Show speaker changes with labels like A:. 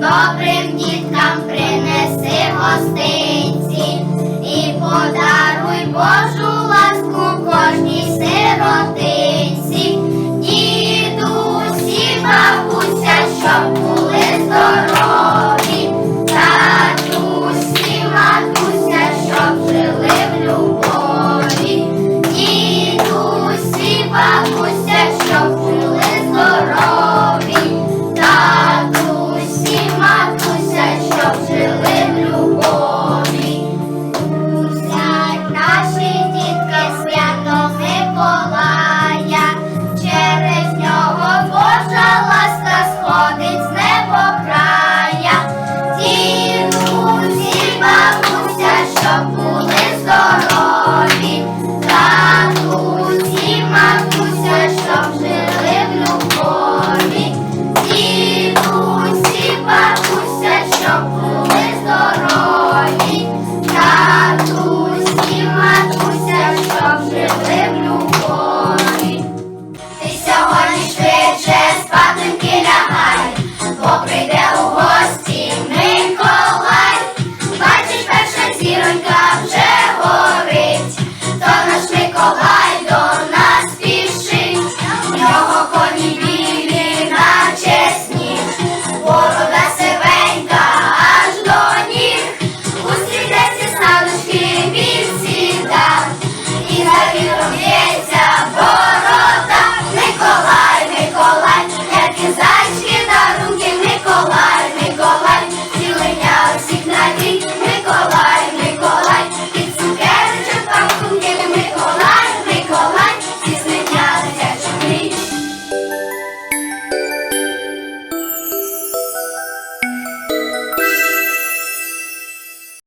A: добрим діткам принеси гостинці і подаруй Божу.